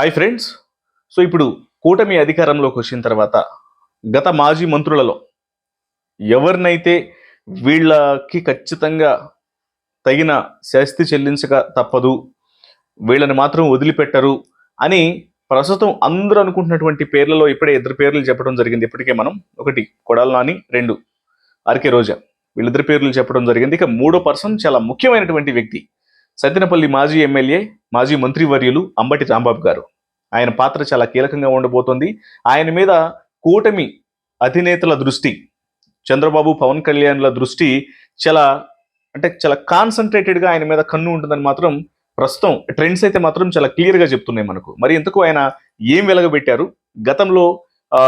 Hi friends so ఇప్పుడు కూటమి అధికారంలోకి వచ్చిన తర్వాత గత మాజీ మంత్రులలో ఎవరినైతే వీళ్ళకి ఖచ్చితంగా తగిన శాస్తి చెల్లించక తప్పదు వీళ్ళని మాత్రం వదిలిపెట్టరు అని ప్రస్తుతం అందరూ అనుకుంటున్నటువంటి పేర్లలో ఇప్పుడే ఇద్దరు పేర్లు చెప్పడం జరిగింది. ఇప్పటికే మనం ఒకటి కొడాల నాని రెండు ఆర్కే రోజా వీళ్ళిద్దరి పేర్లు చెప్పడం జరిగింది. ఇక మూడో పర్సన్ చాలా ముఖ్యమైనటువంటి వ్యక్తి సత్యనపల్లి మాజీ ఎమ్మెల్యే మాజీ మంత్రివర్యులు అంబటి రాంబాబు గారు. ఆయన పాత్ర చాలా కీలకంగా ఉండబోతోంది. ఆయన మీద కూటమి అధినేతల దృష్టి చంద్రబాబు పవన్ కళ్యాణ్ల దృష్టి చాలా అంటే చాలా కాన్సన్ట్రేటెడ్గా ఆయన మీద కన్ను ఉంటుందని మాత్రం ప్రస్తుతం ట్రెండ్స్ అయితే మాత్రం చాలా క్లియర్గా చెప్తున్నాయి మనకు. మరి ఇంతకు ఆయన ఏం వెలగబెట్టారు? గతంలో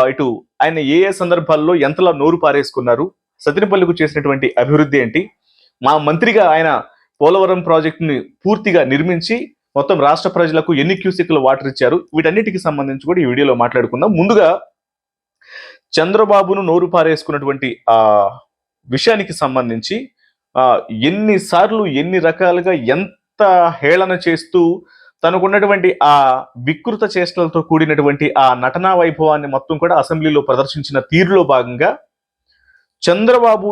ఇటు ఆయన ఏ ఏ సందర్భాల్లో ఎంతలా నోరు పారేసుకున్నారు? సతినపల్లికు చేసినటువంటి అభివృద్ధి ఏంటి? మా మంత్రిగా ఆయన పోలవరం ప్రాజెక్టుని పూర్తిగా నిర్మించి మొత్తం రాష్ట్ర ప్రజలకు ఎన్ని క్యూసెక్లు వాటర్ ఇచ్చారు? వీటన్నిటికి సంబంధించి కూడా ఈ వీడియోలో మాట్లాడుకుందాం. ముందుగా చంద్రబాబును నోరు పారేసుకున్నటువంటి ఆ విషయానికి సంబంధించి ఆ ఎన్నిసార్లు ఎన్ని రకాలుగా ఎంత హేళన చేస్తూ తనకున్నటువంటి ఆ వికృత చేష్టలతో కూడినటువంటి ఆ నటనా వైభవాన్ని మొత్తం కూడా అసెంబ్లీలో ప్రదర్శించిన తీరులో భాగంగా చంద్రబాబు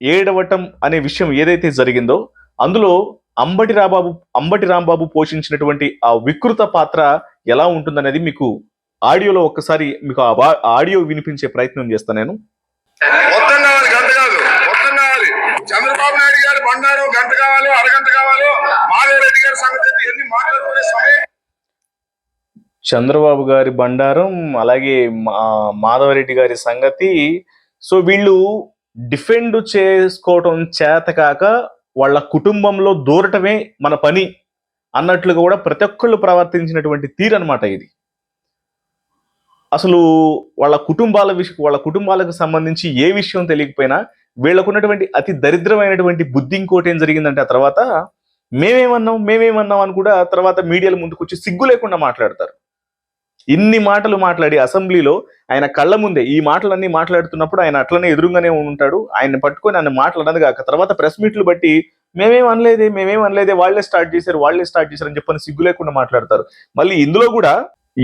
ఏడవటం అనే విషయం ఏదైతే జరిగిందో అందులో అంబటి రాంబాబు అంబటి రాంబాబు పోషించినటువంటి ఆ వికృత పాత్ర ఎలా ఉంటుందనేది మీకు ఆడియోలో ఒక్కసారి మీకు ఆ ఆడియో వినిపించే ప్రయత్నం చేస్తాను నేను. మొత్తం కావాలి గంట కాదు మొత్తం కావాలి చంద్రబాబు నాయుడు గారు బండారు గంట కావాలో అరగంట కావాలో. మాధవరెడ్డి గారి సంగతి ఏంటి? ఇవన్నీ మాట్లాడుకునే సమయం? చంద్రబాబు గారి బండారం అలాగే మా- మాధవరెడ్డి గారి సంగతి. సో వీళ్ళు డిఫెండ్ చేసుకోవటం చేత కాక వాళ్ళ కుటుంబంలో దూరటమే మన పని అన్నట్లుగా కూడా ప్రతి ఒక్కళ్ళు ప్రవర్తించినటువంటి తీరు అనమాట ఇది. అసలు వాళ్ళ కుటుంబాల విషయం వాళ్ళ కుటుంబాలకు సంబంధించి ఏ విషయం తెలియకపోయినా వీళ్ళకున్నటువంటి అతి దరిద్రమైనటువంటి బుద్ధి ఇంకోటి ఏం జరిగిందంటే ఆ తర్వాత మేమేమన్నాం మేమేమన్నాం అని కూడా తర్వాత మీడియాల ముందుకు వచ్చి సిగ్గు లేకుండా మాట్లాడతారు. ఇన్ని మాటలు మాట్లాడి అసెంబ్లీలో ఆయన కళ్ళ ముందే ఈ మాటలన్నీ మాట్లాడుతున్నప్పుడు ఆయన అట్లనే ఎదురుగానే ఉంటాడు. ఆయన పట్టుకొని ఆయన మాట్లాడదు కాక తర్వాత ప్రెస్ మీట్లు బట్టి మేమేం అనలేదే మేమేం అనలేదే వాళ్ళే స్టార్ట్ చేశారు వాళ్ళే స్టార్ట్ చేశారు అని చెప్పని సిగ్గు లేకుండా మాట్లాడతారు. మళ్ళీ ఇందులో కూడా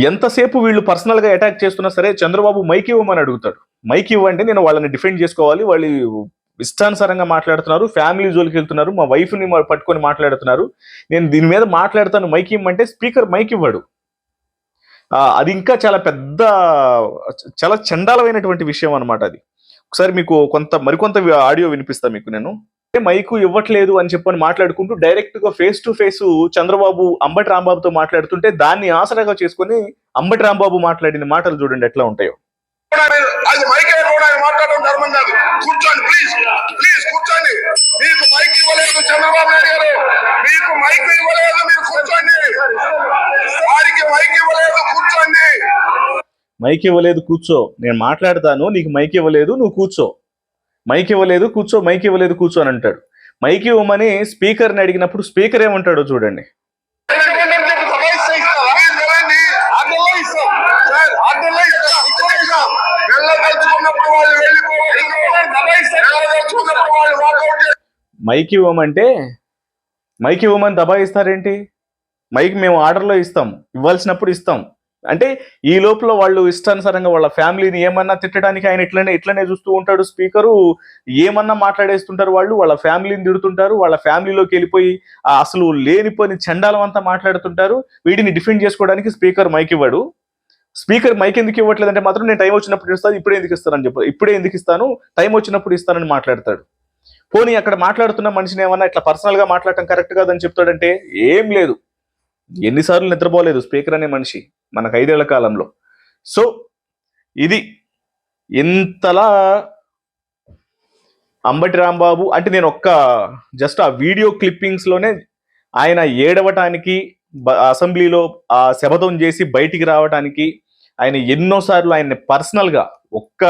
ఎంతసేపు వీళ్ళు పర్సనల్గా అటాక్ చేస్తున్నా సరే చంద్రబాబు మైక్ ఇవ్వమని అడుగుతాడు. మైక్ ఇవ్వండి నేను వాళ్ళని డిఫెండ్ చేసుకోవాలి వాళ్ళు ఇష్టానుసారంగా మాట్లాడుతున్నారు ఫ్యామిలీ జోలికి వెళ్తున్నారు మా వైఫ్ని పట్టుకొని మాట్లాడుతున్నారు. నేను దీని మీద మాట్లాడతాను మైక్ ఇవ్వమంటే స్పీకర్ మైక్ ఇవ్వడు. అది ఇంకా చాలా పెద్ద చాలా చండాలమైనటువంటి విషయం అన్నమాట అది. ఒకసారి మీకు కొంత మరికొంత ఆడియో వినిపిస్తా మీకు నేను. మైకు ఇవ్వట్లేదు అని చెప్పని మాట్లాడుకుంటూ డైరెక్ట్గా face to face Chandrababu Ambati రాంబాబుతో మాట్లాడుతుంటే దాన్ని ఆసరాగా చేసుకొని అంబటి రాంబాబు మాట్లాడిన మాటలు చూడండి ఎట్లా ఉంటాయో. అది మైక్ కూడా మాట్లాడడం ధర్మం కాదు. కూర్చోండి ప్లీజ్ ప్లీజ్ కూర్చోండి. మీకు మైక్ ఇవ్వలేదు చంద్రబాబు నాయుడు గారు. మీకు మైక్ ఇవ్వలేదు మీరు కూర్చోండి. వారికి మైక్ ఇవ్వలేదు కూర్చోండి. మైక్ ఇవ్వలేదు కూర్చో. నేను మాట్లాడతాను నీకు మైక్ ఇవ్వలేదు నువ్వు కూర్చో. మైక్ ఇవ్వలేదు కూర్చో మైక్ ఇవ్వలేదు కూర్చో అని అంటాడు. మైక్ ఇవ్వమని స్పీకర్ని అడిగినప్పుడు స్పీకర్ ఏమంటాడో చూడండి. మైక్ ఇవ్వమంటే మైక్ ఇవ్వమని దబాయిస్తారేంటి? మైక్ మేము ఆర్డర్లో ఇస్తాం ఇవ్వాల్సినప్పుడు ఇస్తాం. అంటే ఈ లోపల వాళ్ళు ఇష్టానుసారంగా వాళ్ళ ఫ్యామిలీని ఏమన్నా తిట్టడానికి ఆయన ఇట్లనే ఇట్లనే చూస్తూ ఉంటాడు స్పీకరు. ఏమన్నా మాట్లాడేస్తుంటారు వాళ్ళు వాళ్ళ ఫ్యామిలీని తిడుతుంటారు వాళ్ళ ఫ్యామిలీలోకి వెళ్ళిపోయి అసలు లేనిపోని చండాలం అంతా మాట్లాడుతుంటారు. వీటిని డిఫెండ్ చేసుకోవడానికి స్పీకర్ మైక్ ఇవ్వడు. స్పీకర్ మైక్ ఎందుకు ఇవ్వట్లేదంటే మాత్రం నేను టైం వచ్చినప్పుడు ఇస్తాను ఇప్పుడే ఎందుకు ఇస్తానని చెప్పి ఇప్పుడే ఎందుకు ఇస్తాను టైం వచ్చినప్పుడు ఇస్తానని మాట్లాడతాడు. పోనీ అక్కడ మాట్లాడుతున్న మనిషిని ఏమన్నా ఇట్లా పర్సనల్గా మాట్లాడటం కరెక్ట్ కాదని చెప్తాడంటే ఏం లేదు. ఎన్నిసార్లు నిద్రపోలేదు స్పీకర్ అనే మనిషి మనకు ఐదేళ్ళ కాలంలో. సో ఇది ఇంతలా అంబటి రాంబాబు అంటే నేను ఒక్క జస్ట్ ఆ వీడియో క్లిప్పింగ్స్లోనే ఆయన ఏడవటానికి బ- అసెంబ్లీలో ఆ శపథం చేసి బయటికి రావటానికి ఆయన ఎన్నోసార్లు ఆయన్ని పర్సనల్గా ఒక్క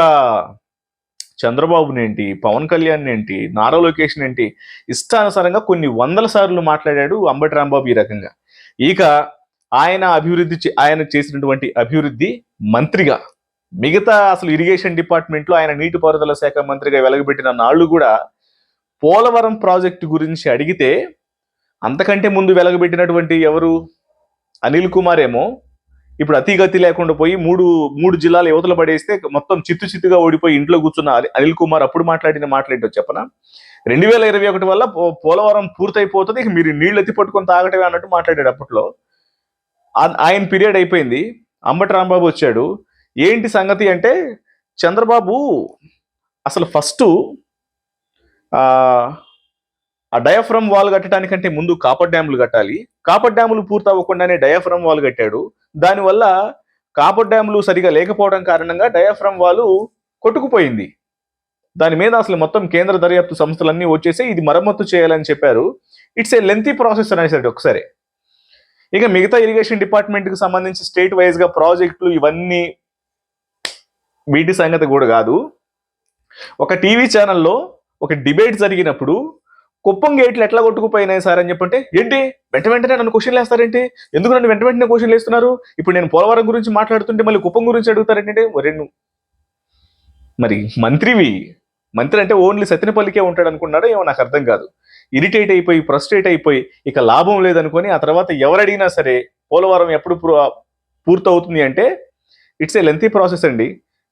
చంద్రబాబు ఏంటి పవన్ కళ్యాణ్ ఏంటి నారా లోకేష్ ఏంటి ఇష్టానుసారంగా కొన్ని వందల సార్లు మాట్లాడాడు అంబటి రాంబాబు ఈ రకంగా. ఇక ఆయన అభివృద్ధి ఆయన చేసినటువంటి అభివృద్ధి మంత్రిగా మిగతా అసలు ఇరిగేషన్ డిపార్ట్మెంట్లో ఆయన నీటిపారుదల శాఖ మంత్రిగా వెలగబెట్టిన నాళ్ళు కూడా పోలవరం ప్రాజెక్టు గురించి అడిగితే అంతకంటే ముందు వెలగబెట్టినటువంటి ఎవరు? అనిల్ కుమార్ ఏమో ఇప్పుడు అతి గతి లేకుండా పోయి మూడు మూడు జిల్లాలు యువతలు పడేస్తే మొత్తం చిత్తు చిత్తుగా ఓడిపోయి ఇంట్లో కూర్చున్న అనిల్- కుమార్ అప్పుడు మాట్లాడిన మాట్లాడేటో చెప్పనా? రెండు వేల ఇరవై ఒకటి వల్ల పో- పోలవరం పూర్తయిపోతుంది ఇక మీరు నీళ్ళు ఎత్తి పట్టుకొని తాగటమే అన్నట్టు మాట్లాడాడు అప్పట్లో. ఆయన పీరియడ్ అయిపోయింది అంబటి రాంబాబు వచ్చాడు. ఏంటి సంగతి అంటే చంద్రబాబు అసలు ఫస్ట్ ఆ డయాఫ్రమ్ వాల్ కట్టడానికంటే ముందు కాపర్ డ్యాములు కట్టాలి. కాపర్ డ్యాములు పూర్తి అవ్వకుండానే డయాఫ్రమ్ వాల్ కట్టాడు. దానివల్ల కాపర్ డ్యాములు సరిగా లేకపోవడం కారణంగా డయాఫ్రమ్ వాళ్ళు కొట్టుకుపోయింది. దాని మీద అసలు మొత్తం కేంద్ర దర్యాప్తు సంస్థలన్నీ వచ్చేసి ఇది మరమ్మతు చేయాలని చెప్పారు. ఇట్స్ ఏ లెంతీ ప్రాసెస్ అనేసరికి ఒకసారి. ఇక మిగతా ఇరిగేషన్ డిపార్ట్మెంట్కి సంబంధించి స్టేట్ వైజ్గా ప్రాజెక్టులు ఇవన్నీ వీటి సంగతి కూడా కాదు. ఒక టీవీ ఛానల్లో ఒక డిబేట్ జరిగినప్పుడు కుప్పం గేట్లు ఎట్లా కొట్టుకుపోయినాయి సార్ అని చెప్పంటే ఏంటి? వెంట వెంటనే నన్ను క్వశ్చన్లు వేస్తారేంటి? ఎందుకు నన్ను వెంట వెంటనే క్వశ్చన్లు వేస్తున్నారు? ఇప్పుడు నేను పోలవరం గురించి మాట్లాడుతుంటే మళ్ళీ కుప్పం గురించి అడుగుతారేంటంటే ఒరే మరి మంత్రివి మంత్రి అంటే ఓన్లీ సత్యనపల్లికే ఉంటాడు అనుకున్నాడో ఏమో నాకు అర్థం కాదు. ఇరిటేట్ అయిపోయి ఫ్రస్ట్రేట్ అయిపోయి ఇక లాభం లేదనుకొని ఆ తర్వాత ఎవరు అడిగినా సరే పోలవరం ఎప్పుడు పూర్తవుతుంది అంటే ఇట్స్ ఏ లెంతీ ప్రాసెస్ అండి.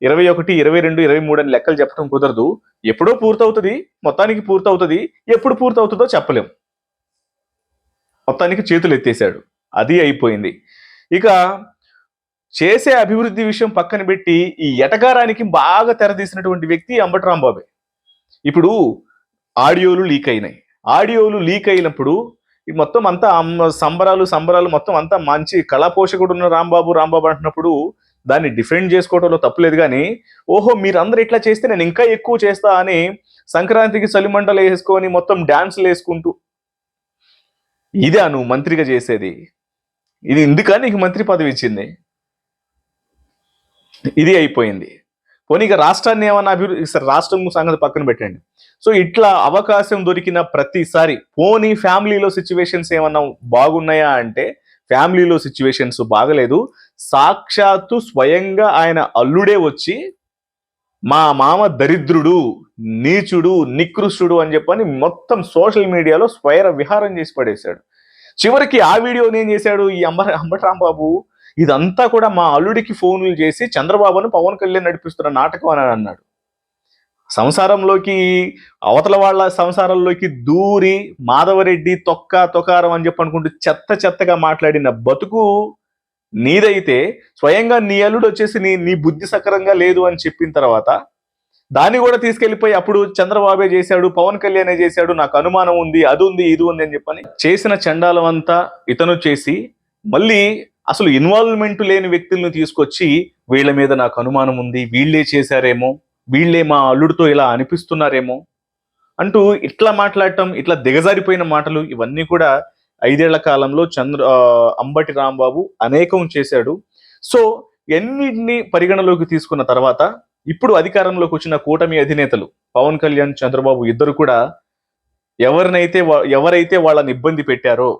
ఇరవై ఒకటి ఇరవై రెండు ఇరవై మూడు అని లెక్కలు చెప్పడం కుదరదు. ఎప్పుడో పూర్తవుతుంది మొత్తానికి పూర్తవుతుంది ఎప్పుడు పూర్తవుతుందో చెప్పలేం. మొత్తానికి చేతులు ఎత్తేసాడు అది అయిపోయింది. ఇక చేసే అభివృద్ధి విషయం పక్కన పెట్టి ఈ ఎటగారానికి బాగా తెరదీసినటువంటి వ్యక్తి అంబటరాంబాబే. ఇప్పుడు ఆడియోలు లీక్ అయినాయి. ఆడియోలు లీక్ అయినప్పుడు మొత్తం అంతా సంబరాలు సంబరాలు మొత్తం అంతా మంచి కళాపోషకుడు ఉన్న రాంబాబు రాంబాబు అంటున్నప్పుడు దాన్ని డిఫెండ్ చేసుకోవడంలో తప్పులేదు కానీ ఓహో మీరందరూ ఇట్లా చేస్తే నేను ఇంకా ఎక్కువ చేస్తా అని సంక్రాంతికి చలిమంటలు వేసుకొని మొత్తం డ్యాన్స్లు వేసుకుంటూ. ఇదే నువ్వు మంత్రిగా చేసేది. ఇది ఇందుక నీకు మంత్రి పదవి ఇచ్చింది? ఇది అయిపోయింది. పోనీ ఇక రాష్ట్రాన్ని ఏమన్నా అభివృద్ధి సరే రాష్ట్రం సంగతి పక్కన పెట్టండి. సో ఇట్లా అవకాశం దొరికిన ప్రతిసారి పోనీ ఫ్యామిలీలో సిచ్యువేషన్స్ ఏమన్నా బాగున్నాయా అంటే ఫ్యామిలీలో సిచ్యువేషన్స్ బాగలేదు. సాక్షాత్తు స్వయంగా ఆయన అల్లుడే వచ్చి మా మామ దరిద్రుడు నీచుడు నికృష్టుడు అని చెప్పని మొత్తం సోషల్ మీడియాలో స్వైర విహారం చేసి పడేశాడు. చివరికి ఆ వీడియోని ఏం చేశాడు? ఈ అంబ అంబటరాంబాబు ఇదంతా కూడా మా అల్లుడికి ఫోన్లు చేసి చంద్రబాబును పవన్ కళ్యాణ్ నడిపిస్తున్న నాటకం అని అన్నాడు. సంసారంలోకి అవతల వాళ్ళ సంసారంలోకి దూరి మాధవరెడ్డి తొక్క తొకారం అని చెప్పి అనుకుంటూ చెత్త చెత్తగా మాట్లాడిన బతుకు నీదైతే స్వయంగా నీ అల్లుడు వచ్చేసి నీ నీ బుద్ధి సకరంగా లేదు అని చెప్పిన తర్వాత దాన్ని కూడా తీసుకెళ్ళిపోయి అప్పుడు చంద్రబాబే చేశాడు పవన్ కళ్యాణే చేశాడు నాకు అనుమానం ఉంది అది ఉంది ఇది ఉంది అని చెప్పని చేసిన చండాలం అంతా ఇతను చేసి మళ్ళీ అసలు ఇన్వాల్వ్మెంట్ లేని వ్యక్తులను తీసుకొచ్చి వీళ్ళ మీద నాకు అనుమానం ఉంది వీళ్ళే చేశారేమో వీళ్ళే మా అల్లుడితో ఇలా అనిపిస్తున్నారేమో అంటూ ఇట్లా మాట్లాడటం ఇట్లా దిగజారిపోయిన మాటలు ఇవన్నీ కూడా ఐదేళ్ళ కాలంలో చంద్ర అంబటి రాంబాబు అనేకం చేశాడు. సో ఎన్నిటిని పరిగణలోకి తీసుకున్న తర్వాత ఇప్పుడు అధికారంలోకి వచ్చిన కూటమి అధినేతలు పవన్ కళ్యాణ్ చంద్రబాబు ఇద్దరు కూడా ఎవరినైతే ఎవరైతే వాళ్ళని ఇబ్బంది పెట్టారో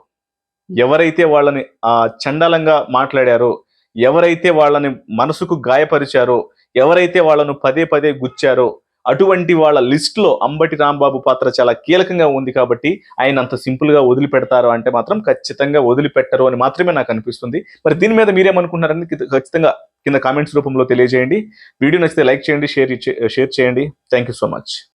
ఎవరైతే వాళ్ళని ఆ చండాలంగా మాట్లాడారో ఎవరైతే వాళ్ళని మనసుకు గాయపరిచారో ఎవరైతే వాళ్ళను పదే పదే గుచ్చారో అటువంటి వాళ్ళ లిస్ట్లో అంబటి రాంబాబు పాత్ర చాలా కీలకంగా ఉంది కాబట్టి ఆయన అంత సింపుల్గా వదిలిపెడతారు అంటే మాత్రం ఖచ్చితంగా వదిలిపెట్టరు అని మాత్రమే నాకు అనిపిస్తుంది. మరి దీని మీద మీరేమనుకుంటున్నారని ఖచ్చితంగా కింద కామెంట్స్ రూపంలో తెలియజేయండి. వీడియో నచ్చితే లైక్ చేయండి షేర్ షేర్ చేయండి. Thank you so much.